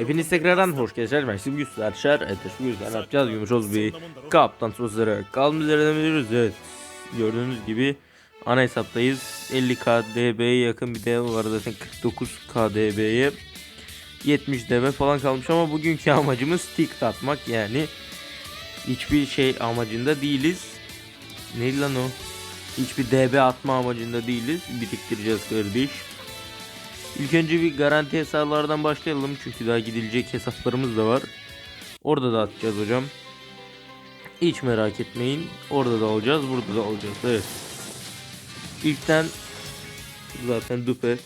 Hepiniz tekrardan hoş geldiniz. Ben şimdi arkadaşlar. Evet şu yüzden yapacağız. Yumuşoz bir kaptan sözleri. Kalm üzerine biliyoruz. Evet. Gördüğünüz gibi ana hesaptayız. 50 KDB'ye yakın bir de var zaten 49 KDB'ye 70 DB falan kalmış ama bugünkü amacımız tick atmak yani hiçbir şey amacında değiliz. Ne lan o? Hiçbir DB atma amacında değiliz. Biriktireceğiz kardeş. İlk önce bir garanti hesaplardan başlayalım çünkü daha gidilecek hesaplarımız da var. Orada da atacağız hocam. Hiç merak etmeyin. Orada da alacağız, burada da alacağız. Evet. İlkten zaten dupe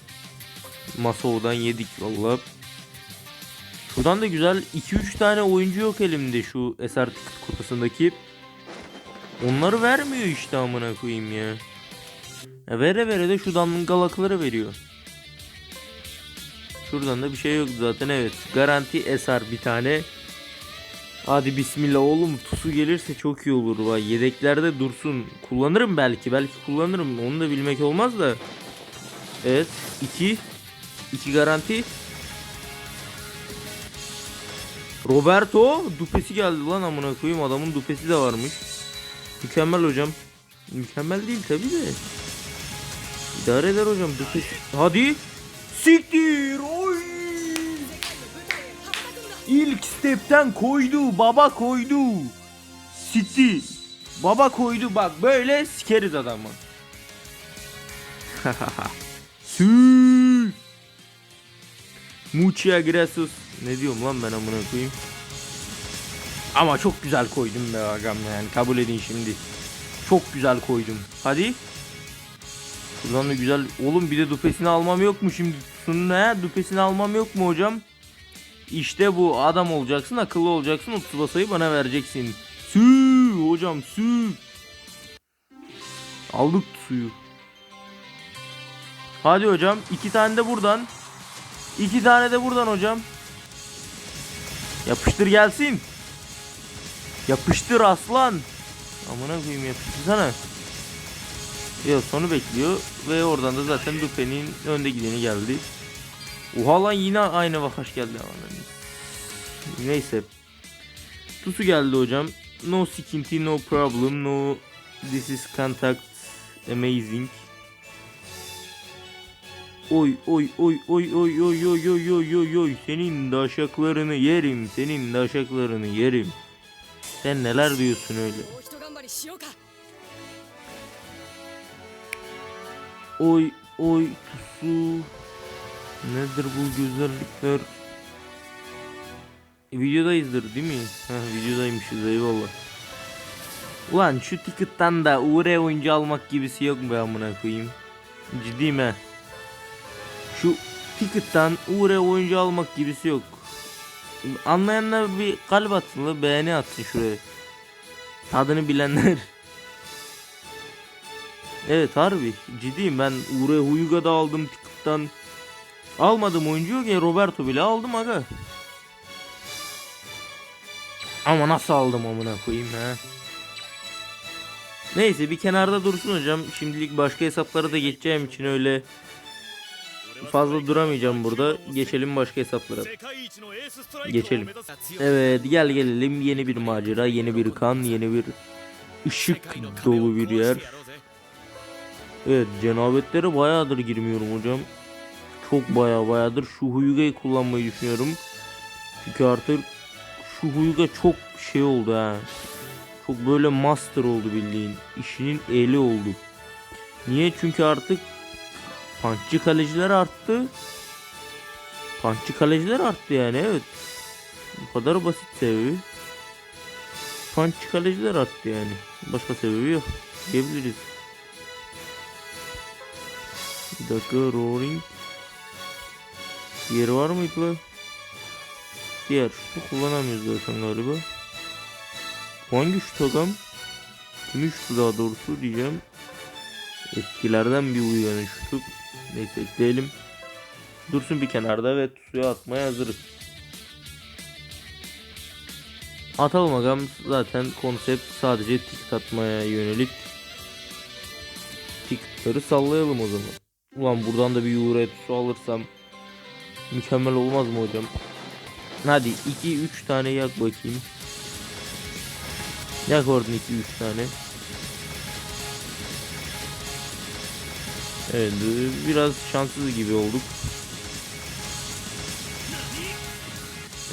Masov'dan yedik valla. Şuradan da güzel 2-3 tane oyuncu yok elimde şu eser kutusundaki. Onları vermiyor işte amına koyayım ya. ya vere vere de şu damlın galakları veriyor. Şuradan da bir şey yok zaten evet. Garanti eser bir tane. Hadi bismillah oğlum tusu gelirse çok iyi olur. Vay yedeklerde dursun. Kullanırım belki. Belki kullanırım. Onu da bilmek olmaz da. Evet. 2 2 garanti. Roberto dupesi geldi lan amına koyayım. Adamın dupesi de varmış. Mükemmel hocam. Mükemmel değil tabi de. İdare eder hocam dupesi. Hadi. Siktir. Oy. İlk stepten koydu. Baba koydu. City. Baba koydu. Bak böyle sikeriz adamı. Sü. Muchia gracias. Ne diyorum lan ben amına koyayım. Ama çok güzel koydum be agam yani kabul edin şimdi. Çok güzel koydum. Hadi. Buradan da güzel. Oğlum bir de dupesini almam yok mu şimdi? Şunun ne? Dupesini almam yok mu hocam? İşte bu adam olacaksın akıllı olacaksın o Tsubasa'yı bana vereceksin. Sü hocam sü. Aldık suyu. Hadi hocam iki tane de buradan. İki tane de buradan hocam. Yapıştır gelsin. Yapıştır aslan. Amına koyayım yapıştırsana. Yok sonu bekliyor ve oradan da zaten Dupe'nin önde gideni geldi. Oha lan yine aynı vakaş geldi. Neyse. Tusu geldi hocam. No sikinti, no problem, no this is contact amazing. Oy oy oy oy oy oy oy oy oy oy oy senin daşaklarını yerim senin daşaklarını yerim. Sen neler diyorsun öyle? Oy oy tusu. Nedir bu güzellikler? E, videodayızdır değil mi? Ha videodaymışız eyvallah. Ulan şu ticket'tan da UR oyuncu almak gibisi yok be amına koyayım. Ciddiyim ha. Şu ticket'tan UR oyuncu almak gibisi yok. Anlayanlar bir kalp atsın beğeni atsın şuraya. Tadını bilenler. Evet harbi ciddiyim ben Ure Huyuga'da aldım ticket'tan. Almadım oyuncu yok Roberto bile aldım aga. Ama nasıl aldım amına koyayım ha. Neyse bir kenarda dursun hocam. Şimdilik başka hesaplara da geçeceğim için öyle fazla duramayacağım burada. Geçelim başka hesaplara. Geçelim. Evet gel gelelim yeni bir macera, yeni bir kan, yeni bir ışık dolu bir yer. Evet cenabetlere bayağıdır girmiyorum hocam. Çok baya bayağıdır şu Huyuga'yı kullanmayı düşünüyorum. Çünkü artık şu Huyuga çok şey oldu ha. Çok böyle master oldu bildiğin. İşinin eli oldu. Niye? Çünkü artık punchçı kaleciler arttı. Punchçı kaleciler arttı yani evet. Bu kadar basit sebebi. Punchçı kaleciler arttı yani. Başka sebebi yok. Diyebiliriz. Bir dakika roaring. Diğeri var mıydı la? Diğer şutu kullanamıyoruz zaten galiba. Hangi şut agam? Kimin şutu daha doğrusu diyeceğim. Etkilerden bir uyanın şutu. Neyse ekleyelim. Dursun bir kenarda ve suya atmaya hazırız. Atalım agam zaten konsept sadece tik atmaya yönelik. Tikleri sallayalım o zaman. Ulan buradan da bir Euro su alırsam mükemmel olmaz mı hocam? Hadi 2-3 tane yak bakayım. Yak oradan 2-3 tane. Evet biraz şanssız gibi olduk.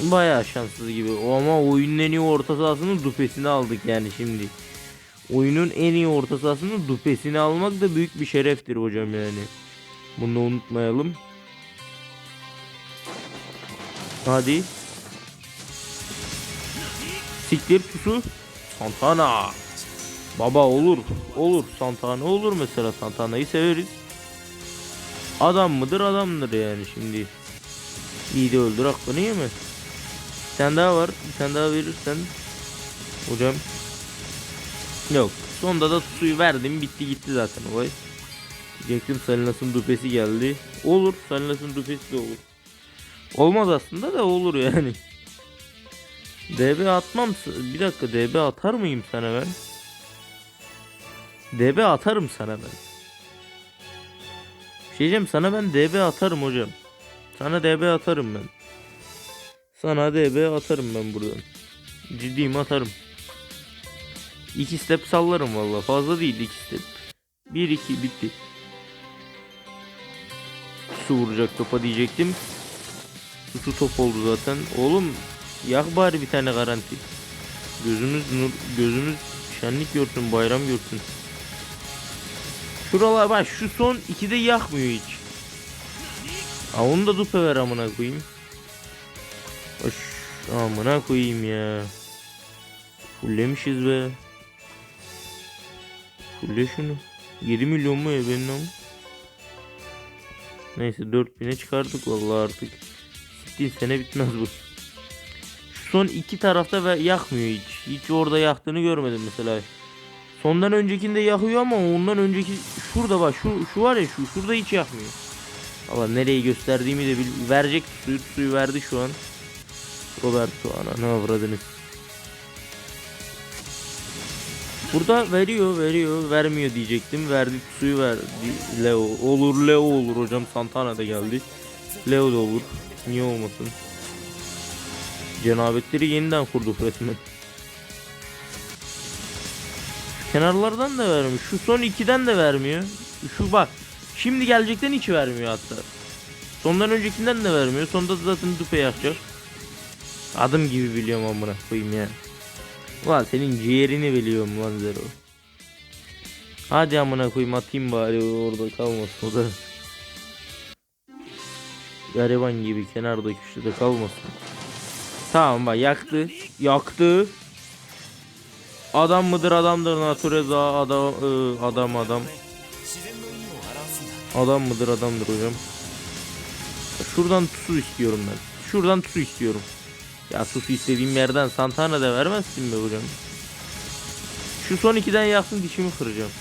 Bayağı şanssız gibi ama oyunun en iyi orta sahasının dupesini aldık yani şimdi. Oyunun en iyi orta sahasının dupesini almak da büyük bir şereftir hocam yani. Bunu unutmayalım. Hadi. Siktir pusu. Santana. Baba olur. Olur. Santana olur mesela. Santana'yı severiz. Adam mıdır adamdır yani şimdi. İyi de öldür hakkını yeme. Bir tane daha var. Bir tane daha verirsen. Hocam. Yok. Sonda da suyu verdim. Bitti gitti zaten olay. Diyecektim Salinas'ın dupesi geldi. Olur. Salinas'ın dupesi de olur. Olmaz aslında da olur yani. DB atmam. Bir dakika DB atar mıyım sana ben? DB atarım sana ben. Bir şey diyeceğim sana ben DB atarım hocam. Sana DB atarım ben. Sana DB atarım ben buradan. Ciddiyim atarım. İki step sallarım valla. Fazla değil iki step. Bir iki bitti. Su vuracak topa diyecektim. Su top oldu zaten. Oğlum yak bari bir tane garanti. Gözümüz nur, gözümüz şenlik görsün, bayram görsün. Şuralar bak şu son ikide yakmıyor hiç. Aa, onu da dupe ver amına koyayım. Hoş amına koyayım ya. Fullemişiz be. Fulle şunu. 7 milyon mu ya benim ama? Neyse 4000'e çıkardık vallahi artık. Siktiğin sene bitmez bu. Şu son iki tarafta ve yakmıyor hiç. Hiç orada yaktığını görmedim mesela. Sondan öncekinde yakıyor ama ondan önceki şurada bak şu şu var ya şu şurada hiç yakmıyor. Allah nereyi gösterdiğimi de bil verecek suyu suyu verdi şu an. Roberto ana ne avradınız. Burada veriyor veriyor vermiyor diyecektim. Verdi suyu verdi. Leo olur Leo olur hocam Santana da geldi. Leo da olur. Niye olmasın? Cenabetleri yeniden kurduk resmen. Kenarlardan da vermiyor. Şu son ikiden de vermiyor. Şu bak. Şimdi gelecekten hiç vermiyor hatta. Sondan öncekinden de vermiyor. Sonda zaten dupe yakacak. Adım gibi biliyorum amına koyayım ya. Ulan senin ciğerini biliyorum lan Zero. Hadi amına koyayım atayım bari orada kalmasın o da. Gariban gibi kenarda köşede kalmasın. Tamam bak yaktı. Yaktı. Adam mıdır adamdır natureza adam ıı, adam adam. Adam mıdır adamdır hocam. Şuradan su istiyorum ben. Şuradan su istiyorum. Ya su istediğim yerden Santana da vermezsin be hocam. Şu son ikiden yaksın dişimi kıracağım.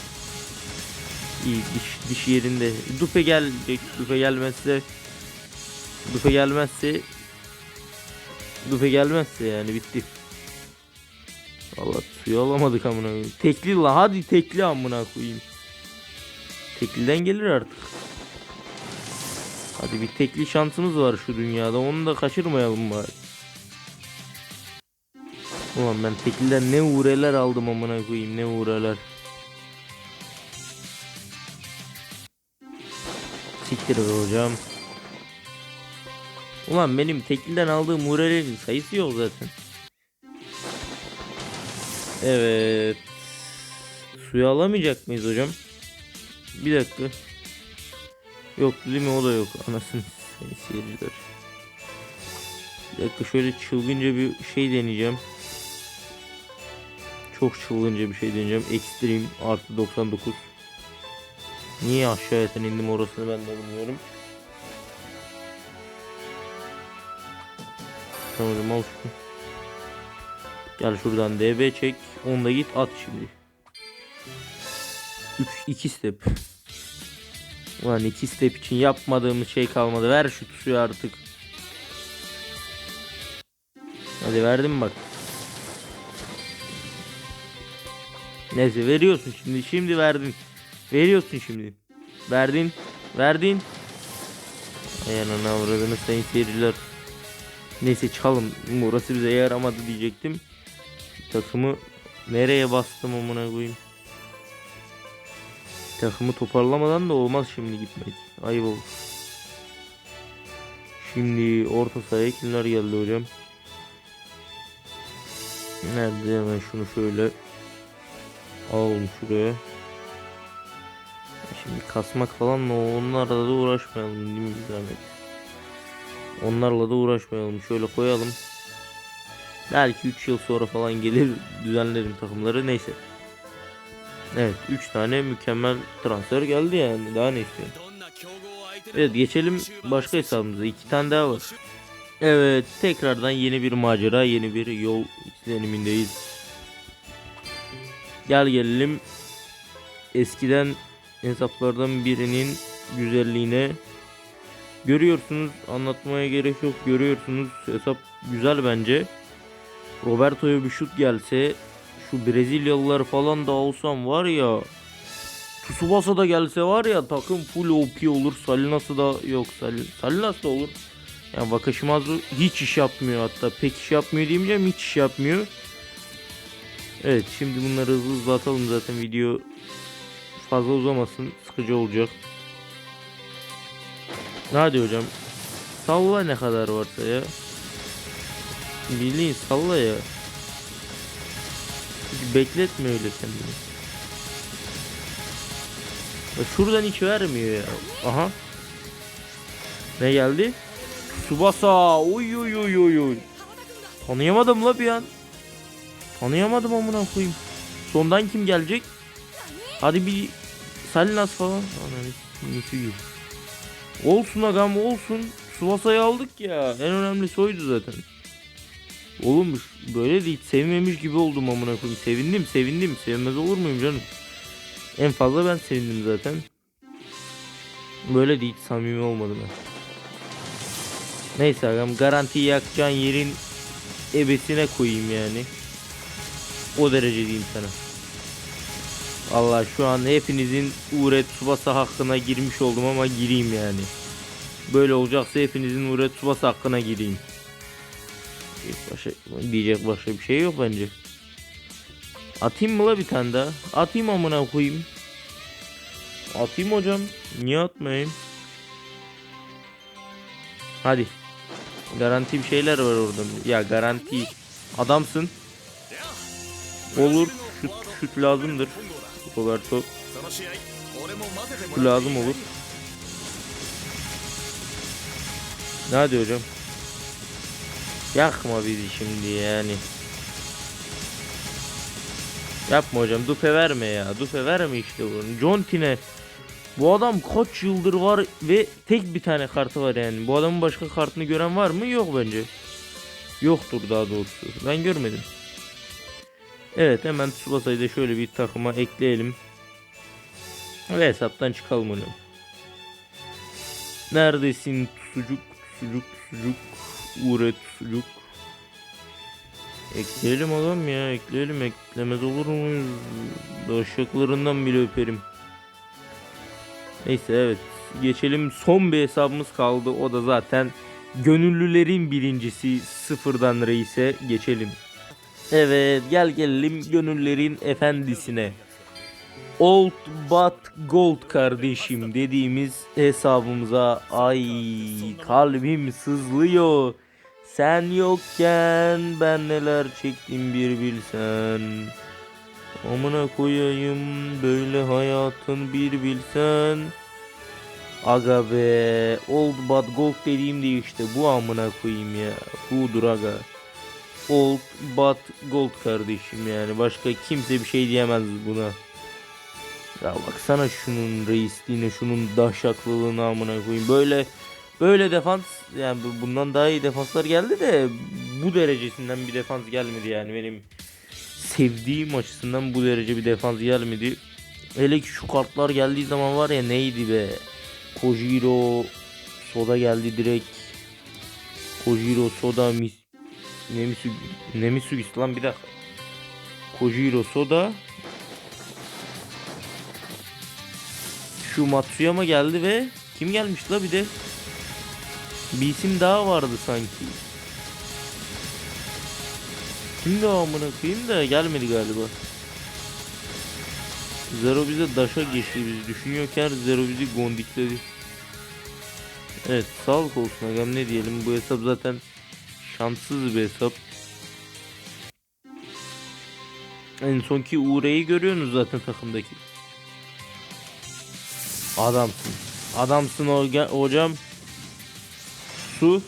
İyi diş, diş yerinde. Dupe gelecek. Dupe gelmezse Dupe gelmezse Dupe gelmezse yani bitti. Vallahi suyu alamadık amına. Tekli la hadi tekli amına koyayım. Tekliden gelir artık. Hadi bir tekli şansımız var şu dünyada. Onu da kaçırmayalım bari. Ulan ben tekliden ne uğreler aldım amına koyayım ne uğreler. Siktir be hocam. Ulan benim tekliden aldığım uğrelerin sayısı yok zaten. Evet. Suyu alamayacak mıyız hocam? Bir dakika. Yok değil mi o da yok. Anasını seyirciler. Bir dakika şöyle çılgınca bir şey deneyeceğim. Çok çılgınca bir şey deneyeceğim. Extreme artı 99. Niye aşağıya sen indim orasını ben de bilmiyorum. Hocam al. Gel şuradan DB çek. Onda git at şimdi. 3 2 step. Ulan 2 step için yapmadığımız şey kalmadı. Ver şu suyu artık. Hadi verdim bak. Neyse veriyorsun şimdi. Şimdi verdin. Veriyorsun şimdi. Verdin. Verdin. Ay anana avradını sayın seyirciler. Neyse çıkalım. Burası bize yaramadı diyecektim. Takımı nereye bastım amına koyayım. Takımı toparlamadan da olmaz şimdi gitmek. Ayıp olur. Şimdi orta sahaya kimler geldi hocam? Nerede hemen şunu şöyle alalım şuraya. Şimdi kasmak falan onlarla da uğraşmayalım değil mi zahmet? Onlarla da uğraşmayalım. Şöyle koyalım. Belki 3 yıl sonra falan gelir düzenlerim takımları. Neyse. Evet 3 tane mükemmel transfer geldi yani. Daha ne istiyorsun? Evet geçelim başka hesabımıza. 2 tane daha var. Evet tekrardan yeni bir macera yeni bir yol izlenimindeyiz. Gel gelelim eskiden hesaplardan birinin güzelliğine görüyorsunuz anlatmaya gerek yok. Görüyorsunuz hesap güzel bence. Roberto'ya bir şut gelse şu Brezilyalılar falan da olsam var ya Tsubasa da gelse var ya takım full OP olur Salinas'ı da yok Salin, Salinas da olur. Yani Wakashimazu hiç iş yapmıyor hatta. Pek iş yapmıyor diyemeyeceğim hiç iş yapmıyor. Evet şimdi bunları hızlı hızlı atalım zaten. Video fazla uzamasın sıkıcı olacak Hadi hocam. Salla ne kadar varsa ya. Bildiğin salla ya. Hiç bekletme öyle kendini. Şuradan hiç vermiyor ya. Aha. Ne geldi? Subasa. Oy oy oy oy oy. Tanıyamadım la bir an. Tanıyamadım amına koyayım. Sondan kim gelecek? Hadi bir Salinas falan. Ananı Misugi. Olsun agam olsun. Subasa'yı aldık ya. En önemlisi oydu zaten. Oğlum böyle değil. Sevmemiş gibi oldum amına koyayım. Sevindim sevindim. Sevmez olur muyum canım? En fazla ben sevindim zaten. Böyle değil. Samimi olmadı ben. Neyse agam garantiyi yakacağın yerin ebesine koyayım yani. O derece diyeyim sana. Allah şu an hepinizin Uğret Subasa hakkına girmiş oldum ama gireyim yani. Böyle olacaksa hepinizin Uğret Subasa hakkına gireyim. Başka, diyecek başka bir şey yok bence. Atayım mı la bir tane daha? Atayım amına koyayım. Atayım hocam. Niye atmayayım? Hadi. Garanti bir şeyler var orada. Ya garanti. Adamsın. Olur. Şut, şut lazımdır. Roberto lazım olur. Hadi hocam. Yakma bizi şimdi yani. Yapma hocam dupe verme ya. Dupe verme işte bunu. John Tine. Bu adam kaç yıldır var ve tek bir tane kartı var yani. Bu adamın başka kartını gören var mı? Yok bence. Yoktur daha doğrusu. Ben görmedim. Evet hemen Tsubasa'yı da şöyle bir takıma ekleyelim. Ve hesaptan çıkalım onu. Neredesin sucuk sucuk sucuk uğret sucuk. Ekleyelim adam ya ekleyelim eklemez olur muyuz? Daşaklarından bile öperim. Neyse evet geçelim son bir hesabımız kaldı o da zaten gönüllülerin birincisi sıfırdan reise geçelim. Evet gel gelelim gönüllerin efendisine. Old but gold kardeşim dediğimiz hesabımıza ay kalbim sızlıyor. Sen yokken ben neler çektim bir bilsen. Amına koyayım böyle hayatın bir bilsen. Aga be old but gold dediğim de işte bu amına koyayım ya. Budur aga. Old but gold kardeşim yani. Başka kimse bir şey diyemez buna. Ya baksana şunun reisliğine, şunun dahşatlılığına amına koyayım. Böyle böyle defans yani bundan daha iyi defanslar geldi de bu derecesinden bir defans gelmedi yani benim sevdiğim açısından bu derece bir defans gelmedi. Hele ki şu kartlar geldiği zaman var ya neydi be. Kojiro Soda geldi direkt. Kojiro Soda mis Nemisu Nemisugis lan bir dakika. Kojiro Soda Şu Matsuyama geldi ve kim gelmiş la bir de bir isim daha vardı sanki. Kimdi o amına koyayım da gelmedi galiba. Zero bize daşa geçti biz düşünüyorken Zero bizi gondikledi. Evet sağlık olsun agam ne diyelim bu hesap zaten şanssız bir hesap. En sonki Uğur'u görüyorsunuz zaten takımdaki. Adamsın. Adamsın hoca- hocam. Su.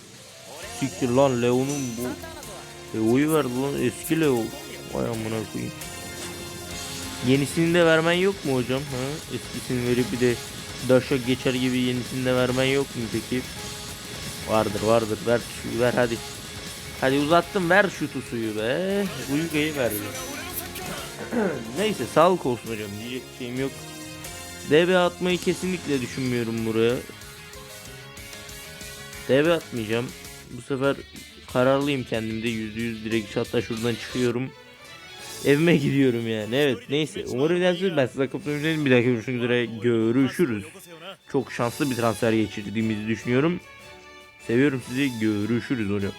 Siktir lan Leo'nun bu. Leo'yu verdi lan eski Leo. Vay amına koyayım. Yenisini de vermen yok mu hocam? Ha? Eskisini verip bir de Daşa geçer gibi yenisini de vermen yok mu peki? Vardır vardır ver ver hadi. Hadi uzattım ver şu tusuyu be. Uyugayı ver. Neyse sağlık olsun hocam diyecek şeyim yok. DB atmayı kesinlikle düşünmüyorum buraya. DB atmayacağım. Bu sefer kararlıyım kendimde %100 direkt hatta şuradan çıkıyorum. Evime gidiyorum yani. Evet neyse. Umarım dersiniz. Ben size kapatmayacağım. Bir dahaki görüşmek üzere. Görüşürüz. Çok şanslı bir transfer geçirdiğimizi düşünüyorum. Seviyorum sizi. Görüşürüz hocam.